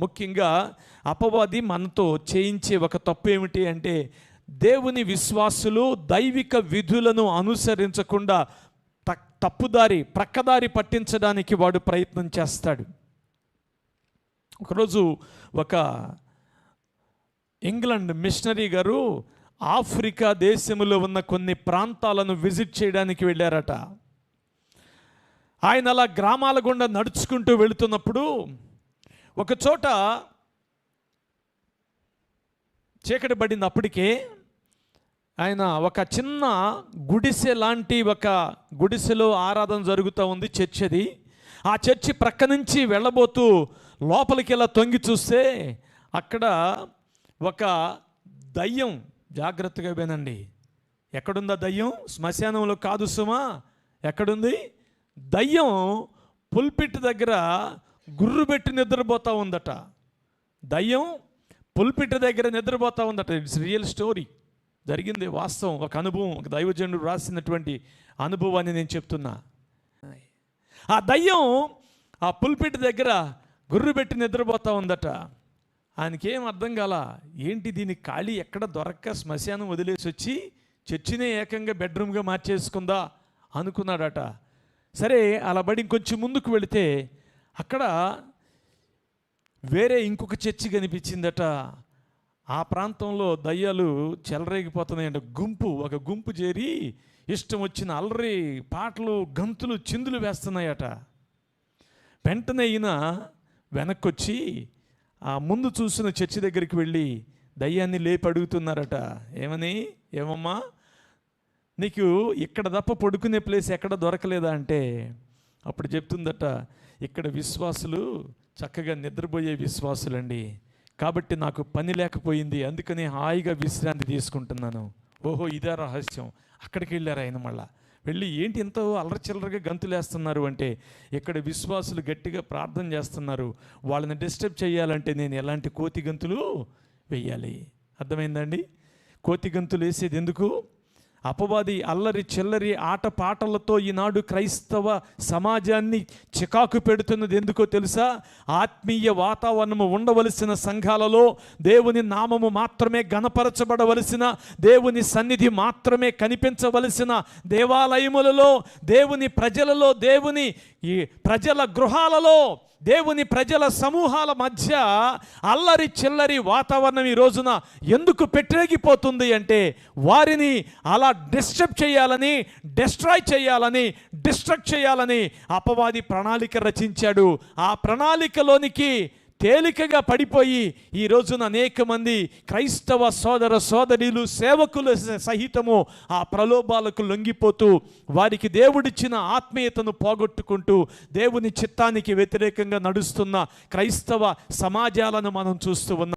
ముఖ్యంగా అపవాది మనతో చేయించే ఒక తప్పు ఏమిటి అంటే దేవుని విశ్వాసులు దైవిక విధులను అనుసరించకుండా త- తప్పుదారి ప్రక్కదారి పట్టించడానికి వాడు ప్రయత్నం చేస్తాడు. ఒకరోజు ఒక ఇంగ్లాండ్ మిషనరీ గారు ఆఫ్రికా దేశంలో ఉన్న కొన్ని ప్రాంతాలను విజిట్ చేయడానికి వెళ్ళారట. ఆయన అలా గ్రామాల గుండా నడుచుకుంటూ వెళుతున్నప్పుడు ఒక చోట చీకటి పడింది అప్పటికే ఆయన ఒక చిన్న గుడిసె లాంటి ఒక గుడిసెలో ఆరాధన జరుగుతూ ఉంది చర్చ్ అది. ఆ చర్చి ప్రక్క నుంచి వెళ్ళబోతూ లోపలికి ఇలా తొంగి చూస్తే అక్కడ ఒక దయ్యం జాగ్రత్తగా వినండి. ఎక్కడుందా దయ్యం? శ్మశానంలో కాదు సుమా. ఎక్కడుంది? దయ్యం పుల్పిట్ దగ్గర గుర్రు పెట్టి నిద్రపోతూ ఉందట. దయ్యం పుల్పిట్ దగ్గర నిద్రపోతూ ఉందట. ఇట్స్ రియల్ స్టోరీ జరిగింది వాస్తవం. ఒక అనుభవం ఒక దైవజనుడు రాసినటువంటి అనుభవాన్ని నేను చెప్తున్నా. ఆ దయ్యం ఆ పుల్పిట్ దగ్గర గుర్రు పెట్టి నిద్రపోతూ ఉందట. ఆయనకేం అర్థం కాల? ఏంటి దీని ఖాళీ? ఎక్కడ దొరక్క? శ్మశానం వదిలేసి వచ్చి చర్చినే ఏకంగా బెడ్రూమ్గా మార్చేసుకుందా అనుకున్నాడట. సరే అలా బడి ఇంకొంచెం ముందుకు వెళితే అక్కడ వేరే ఇంకొక చర్చి కనిపించిందట. ఆ ప్రాంతంలో దయ్యాలు చెలరేగిపోతున్నాయంట. గుంపు ఒక గుంపు చేరి ఇష్టం వచ్చిన అల్లరి పాటలు గంతులు చిందులు వేస్తున్నాయట. వెంటనే ఈయన వెనక్కొచ్చి ఆ ముందు చూసిన చర్చి దగ్గరికి వెళ్ళి దయ్యాన్ని లేపి అడుగుతున్నారట. ఏమని? ఏమమ్మా? నీకు ఇక్కడ తప్ప పడుకునే ప్లేస్ ఎక్కడ దొరకలేదా అంటే అప్పుడు చెప్తుందట ఇక్కడ విశ్వాసులు చక్కగా నిద్రపోయే విశ్వాసులండి. కాబట్టి నాకు పని లేకపోయింది అందుకని హాయిగా విశ్రాంతి తీసుకుంటున్నాను. ఓహో ఇదే రహస్యం. అక్కడికి వెళ్ళారు ఆయన మళ్ళా. వెళ్ళి ఏంటి ఎంతో అల్లరిచిల్లరగా గంతులేస్తున్నారు అంటే ఇక్కడ విశ్వాసులు గట్టిగా ప్రార్థన చేస్తున్నారు. వాళ్ళని డిస్టర్బ్ చేయాలంటే నేను ఎలాంటి కోతి గంతులు వెయ్యాలి అర్థమైందండి కోతి గంతులు వేసేది ఎందుకు? అపవాది అల్లరి చిల్లరి ఆటపాటలతో ఈనాడు క్రైస్తవ సమాజాన్ని చికాకు పెడుతున్నది ఎందుకో తెలుసా? ఆత్మీయ వాతావరణము ఉండవలసిన సంఘాలలో దేవుని నామము మాత్రమే గణపరచబడవలసిన దేవుని సన్నిధి మాత్రమే కనిపించవలసిన దేవాలయములలో దేవుని ప్రజలలో దేవుని ఈ ప్రజల గృహాలలో దేవుని ప్రజల సమూహాల మధ్య అల్లరి చిల్లరి వాతావరణం ఈ రోజున ఎందుకు పెట్టేగిపోతుంది అంటే వారిని అలా డిస్టర్బ్ చేయాలని డిస్ట్రాయ్ చేయాలని డిస్ట్రక్ట్ చేయాలని అపవాది ప్రణాళిక రచించాడు. ఆ ప్రణాళికలోనికి తేలికగా పడిపోయి ఈ రోజున అనేక మంది క్రైస్తవ సోదర సోదరీలు సేవకులు సహితము ఆ ప్రలోభాలకు లొంగిపోతూ వారికి దేవుడిచ్చిన ఆత్మీయతను పోగొట్టుకుంటూ దేవుని చిత్తానికి వ్యతిరేకంగా నడుస్తున్న క్రైస్తవ సమాజాలను మనం చూస్తూ ఉన్నాం.